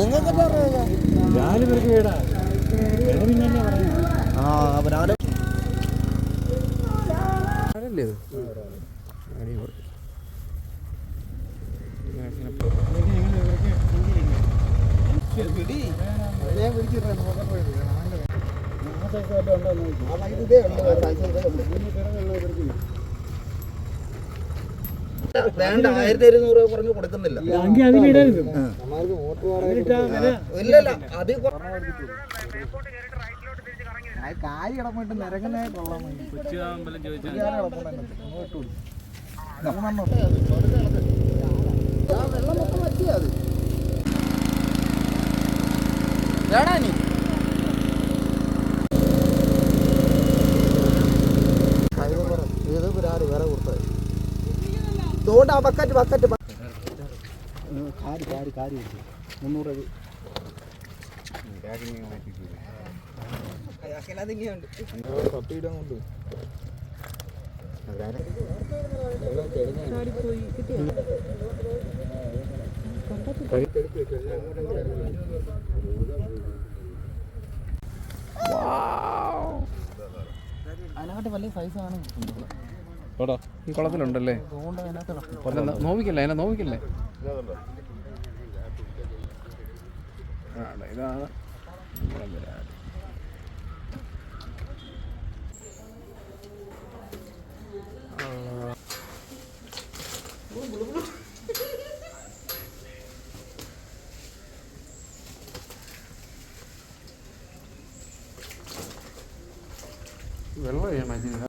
നിങ്ങൾക്ക് ആ അവരാണ് അതല്ലേ ഇത്? അടിപൊളി. വേണ്ട ആയിരത്തി ഇരുന്നൂറ് രൂപ പറഞ്ഞു കൊടുക്കുന്നില്ല. എങ്കിൽ അതിലിടരുത് ഇല്ല ഇല്ല അത് കായ് കിടന്നിട്ട് നിരങ്ങുന്നേ കൊള്ളാൻ വേണ്ടി. വെള്ളം മൊത്തം പറ്റിയാ അത്. നീ ഇതുകൊണ്ട് ആ ബക്കറ്റ് ബക്കറ്റ് കാരി കാരി കാരി മുന്നൂറ് അതിനകത്ത് വലിയ സൈസാണ് കേട്ടോ ഈ കുളത്തിലുണ്ടല്ലേ? നോവിക്കല്ലേ? അതിനെ നോവിക്കല്ലേ? ഇതാണ്. വെള്ളം ചെയ്യാൻ ഇതിന്.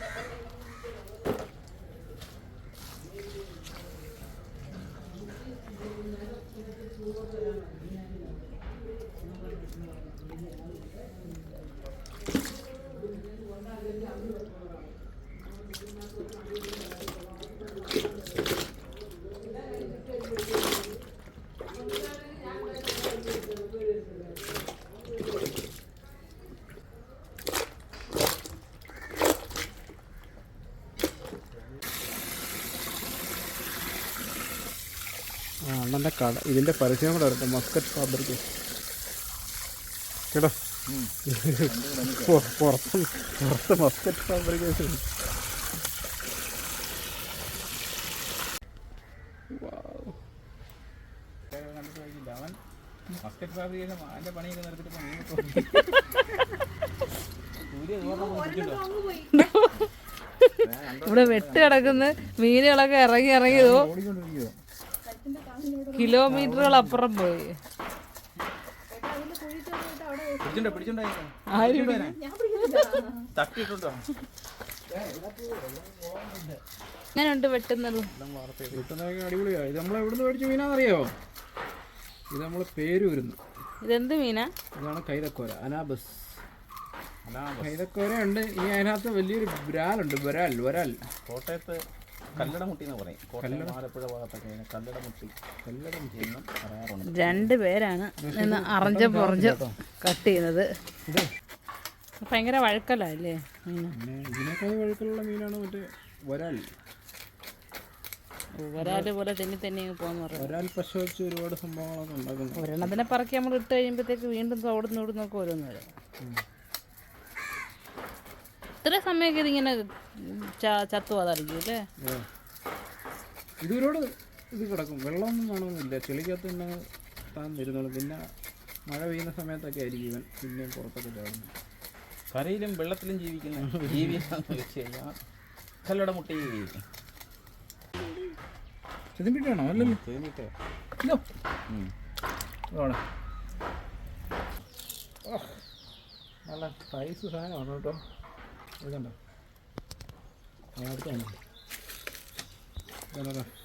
കട. ഇതിന്റെ പരസ്യം കൂടെ വരട്ടെ മസ്കറ്റ് ഫാബ്രിക്കേഷൻ കേട്ടോ? പുറ- പുറത്ത് പുറത്ത് മസ്കറ്റ് ഫാബ്രിക്കേഷൻ ഇവിടെ വെട്ട് കിടക്കുന്ന മീനുകളൊക്കെ ഇറങ്ങി ഇറങ്ങിയതോ കിലോമീറ്ററുകൾ അപ്പുറം പോയി ആരും അങ്ങനെയുണ്ട് വെട്ടുന്നത്. ഇത് നമ്മൾ എവിടുന്ന് മേടിച്ച മീനാണെന്നറിയോ ഇത് നമ്മൾ പേര് വരുന്നു ഇതെന്ത് മീനാ? ഇതാണ് കൈതക്കോര. അനാബസ്. കൈതക്കോര ഉണ്ട് ഇനി അതിനകത്ത് വലിയൊരു ബ്രാലുണ്ട് വരാൽ വരാൽ. കോട്ടയത്ത് രണ്ട് പേരാണ് നിന്ന് അറിഞ്ഞ പുറഞ്ച കട്ട്. ചെയ്യുന്നത്. ഭയങ്കര വഴക്കല്ലേ ഇതിനേക്കാൾ വഴുക്കലുള്ള മീനാണ് മറ്റേ വരാൽ. ഒരാൽ പോലെ തന്നെ തന്നെ പോകാന്ന് ഒരാൾ വരാൽ പശ വെച്ച് ഒരുപാട് സംഭവങ്ങളൊക്കെ ഉണ്ടാക്കുന്നു. ഒരെണ്ണത്തിനെ പറക്കി നമ്മൾ ഇട്ട് കഴിയുമ്പോഴത്തേക്ക് വീണ്ടും തോടുന്നോടുന്നൊക്കെ ഓരോന്ന് വരും. ഇത്ര സമയമൊക്കെ ഇതിങ്ങനെ ച- ചത്തു പോകാതായിരിക്കും അല്ലേ? ഏ. ഇത് ഒരുപാട് ഇത് കിടക്കും. വെള്ളമൊന്നും കാണുന്നില്ല ചെളിക്കകത്ത് തന്നെ താൻ വരുന്നുള്ളൂ പിന്നെ മഴ പെയ്യുന്ന സമയത്തൊക്കെ ആയിരിക്കും ഇവൻ പിന്നെയും പുറത്തൊക്കെ ചാടുന്നത്. കരയിലും വെള്ളത്തിലും ജീവിക്കുന്ന ജീവി കല്ലട മുട്ടി. കല്ലടമുട്ടി ചെതിമ്പിട്ടാണോ? അല്ലല്ലോ. ഇല്ലോ നല്ല സൈസ് സാധനമാണ് കേട്ടോ.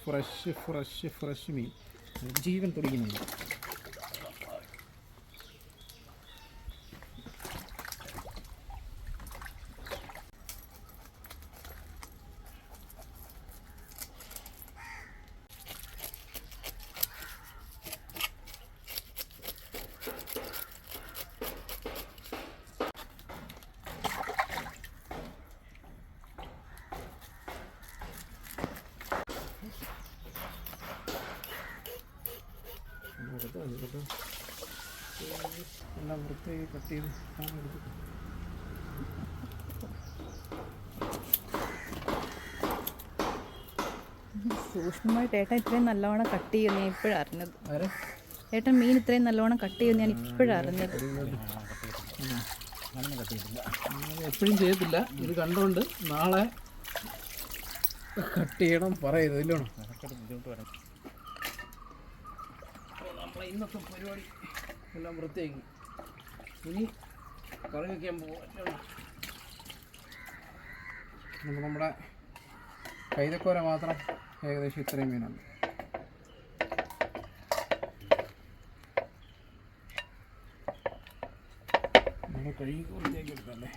ഫ്രഷ് ഫ്രഷ് ഫ്രഷ് മീൻ. ജീവൻ തുടിക്കുന്നില്ല അതിലോട്ട് എല്ലാം വൃത്തിയായി കട്ട് ചെയ്ത് എടുത്തു. സൂക്ഷ്മമായിട്ട് ഏട്ടൻ ഇത്രയും നല്ലവണ്ണം കട്ട് ചെയ്യുന്നു ഞാൻ ഇപ്പോഴാണ് അറിഞ്ഞത്. ഏട്ടൻ മീൻ ഇത്രയും നല്ലവണ്ണം കട്ട് ചെയ്യുന്നു ഞാൻ ഇപ്പോഴാണ് അറിഞ്ഞത്. എപ്പോഴും ചെയ്യത്തില്ല. ഇത് കണ്ടോണ്ട് നാളെ കട്ട് ചെയ്യണം പറയരുത് ഇല്ലോണം നമ്മളെ ഇന്നത്തെ പരിപാടി. എല്ലാം വൃത്തിയാക്കി. ഇനി കറി വയ്ക്കാൻ പോകും നമുക്ക് നമ്മുടെ കൈതക്കോര മാത്രം ഏകദേശം ഇത്രയും മീനുണ്ട്. നമ്മൾ കഴുകി വൃത്തിയാക്കി എടുക്കല്ലേ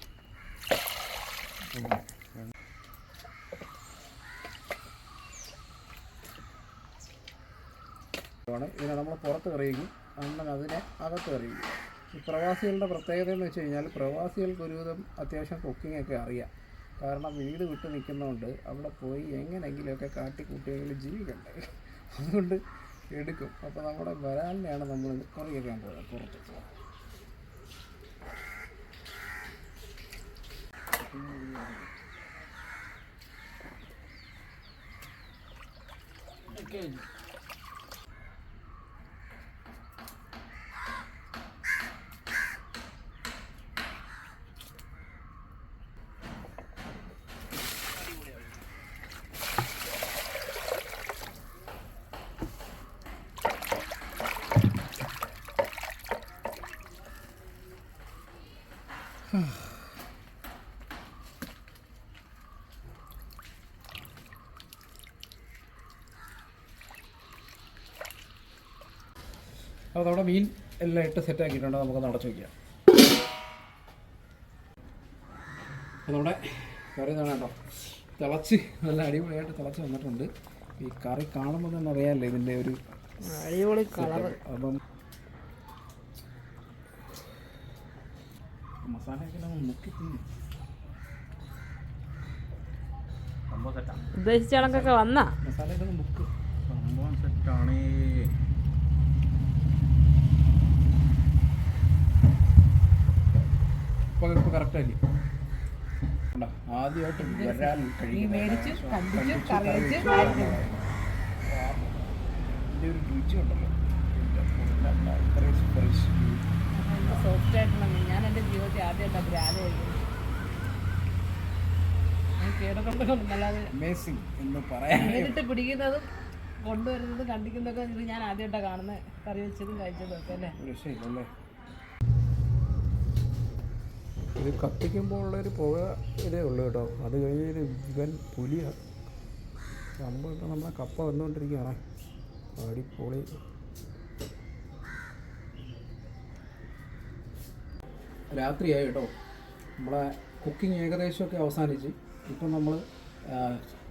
ആണ് ഇതിനെ നമ്മൾ പുറത്ത് എറിയുകയും അണ്ണൻ അതിനെ അകത്ത് എറിയുകയും. ഈ പ്രവാസികളുടെ പ്രത്യേകത എന്ന് വെച്ച് കഴിഞ്ഞാൽ പ്രവാസികൾക്ക് ഒരുവിധം അത്യാവശ്യം കുക്കിങ്ങൊക്കെ അറിയാം. കാരണം വീട് വിട്ട് നിൽക്കുന്നതുകൊണ്ട് അവിടെ പോയി എങ്ങനെയെങ്കിലുമൊക്കെ കാട്ടിക്കൂട്ടിയെങ്കിലും ജീവിക്കണ്ടേ? അതുകൊണ്ട് എടുക്കും. അപ്പോൾ നമ്മുടെ വരാലിനെയാണ് നമ്മൾ കറി വെക്കാൻ പോകുന്നത് പുറത്ത്. ഓക്കെ അപ്പോൾ നമ്മുടെ മീൻ എല്ലാം ഇട്ട് സെറ്റ് ആക്കിയിട്ടുണ്ട്. നമുക്ക് നടച്ചു വയ്ക്കാം അപ്പോൾ നമ്മുടെ കറി കേട്ടോ. തിളച്ച് നല്ല അടിപൊളിയായിട്ട് തിളച്ച് വന്നിട്ടുണ്ട്. ഈ കറി കാണുമ്പോൾ തന്നെ അറിയാമല്ലോ ഇതിന്റെ ഒരു അടിപൊളി കളർ അപ്പം മസാലയൊക്കെ നമ്മൾ മുക്കി തിന്നു. ഉദ്ദേശിച്ച കണക്കൊക്കെ വന്നാ. മസാലയൊക്കെ മുക്ക് സംഭവം സെറ്റാണ് ഇപ്പോൾ അല്ലേ കറക്റ്റല്ലേ കണ്ടോ? ആദ്യമായിട്ട് വരാൻ കഴിയുന്ന ഇതിന്റെ ഒരു രുചി ഉണ്ടല്ലോ. ഇത്രയും. സോഫ്റ്റ് ആയിട്ടുള്ള ഞാൻ എന്റെ ജീവിതത്തിൽ ആദ്യമായിട്ടാണ് നേരിട്ട് പിടിക്കുന്നതും കൊണ്ടുവരുന്നതും കണ്ടിക്കുന്നതൊക്കെ ഞാൻ ആദ്യമായിട്ടാണ് കാണുന്നത്. കറി വെച്ചതും കഴിച്ചതും ഒക്കെ അല്ലേ? ഇത് കത്തിക്കുമ്പോൾ ഉള്ളൊരു പുക ഇതേ ഉള്ളൂ കേട്ടോ. അത് കഴിഞ്ഞ് ഇവൻ പുലിയാണ് സംഭവം ഇപ്പം നമ്മളെ കപ്പ വന്നുകൊണ്ടിരിക്കുകയാണ്. അടിപൊളി. രാത്രിയായി കേട്ടോ. നമ്മളെ കുക്കിംഗ് ഏകദേശമൊക്കെ അവസാനിച്ച്. ഇപ്പം നമ്മൾ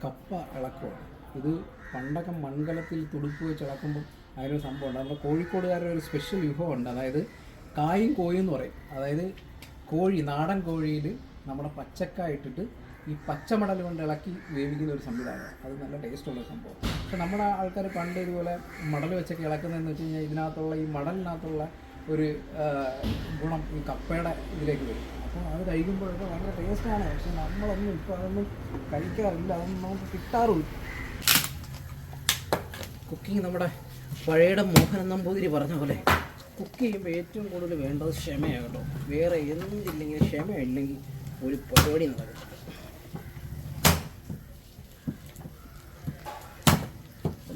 കപ്പ ഇളക്കുവാണ്. ഇത് പണ്ടൊക്കെ മൺകലത്തിൽ തുടുപ്പ് വെച്ച് ഇളക്കുമ്പോൾ അതിനൊരു സംഭവമുണ്ട്. നമ്മുടെ കോഴിക്കോടുകാരുടെ ഒരു സ്പെഷ്യൽ വിഭവമുണ്ട്. അതായത് കായും കോയും എന്ന് പറയും. അതായത് കോഴി നാടൻ കോഴിയിൽ നമ്മുടെ പച്ചക്ക ഇട്ടിട്ട് ഈ പച്ചമടൽ കൊണ്ട് ഇളക്കി വേവിക്കുന്ന ഒരു സംവിധാനം അത് നല്ല ടേസ്റ്റുള്ള സംഭവം. പക്ഷെ നമ്മുടെ ആൾക്കാർ പണ്ട് ഇതുപോലെ മടൽ വെച്ചൊക്കെ ഇളക്കുന്നതെന്ന് വെച്ച് കഴിഞ്ഞാൽ ഇതിനകത്തുള്ള ഈ മടലിനകത്തുള്ള ഒരു ഗുണം ഈ കപ്പയുടെ ഇതിലേക്ക് വരും. അപ്പോൾ അത് കഴിക്കുമ്പോഴൊക്കെ വളരെ ടേസ്റ്റാണ് പക്ഷെ നമ്മളൊന്നും ഇപ്പോൾ അതൊന്നും കഴിക്കാറില്ല. അതൊന്നും നമുക്ക് കിട്ടാറുമില്ല. കുക്കിംഗ് നമ്മുടെ പഴയുടെ മോഹനൻ നമ്പൂതിരി പറഞ്ഞ പോലെ കുക്ക് ചെയ്യുമ്പോൾ ഏറ്റവും കൂടുതൽ വേണ്ടത് ക്ഷമയാണ് കേട്ടോ. വേറെ എന്തില്ലെങ്കിൽ ക്ഷമയില്ലെങ്കിൽ ഒരു പരിപാടി നടക്കും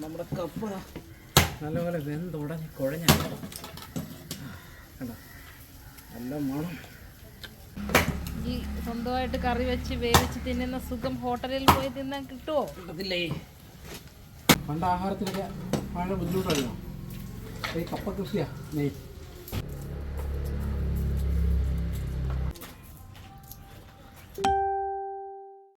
നമ്മുടെ കപ്പ നല്ലപോലെ വെന്തുടഞ്ഞ് ഉടഞ്ഞ് കണ്ടോ? നല്ല മണം. ഈ സ്വന്തമായിട്ട് കറി വെച്ച് വേവിച്ച് തിന്നുന്ന സുഖം ഹോട്ടലിൽ പോയി തിന്നാൻ കിട്ടുമോ അതില്ലേ പണ്ട് ആഹാരത്തിനൊക്കെ വളരെ ബുദ്ധിമുട്ടായിരുന്നു ഈ കപ്പ കൃഷിയാ നെയ്.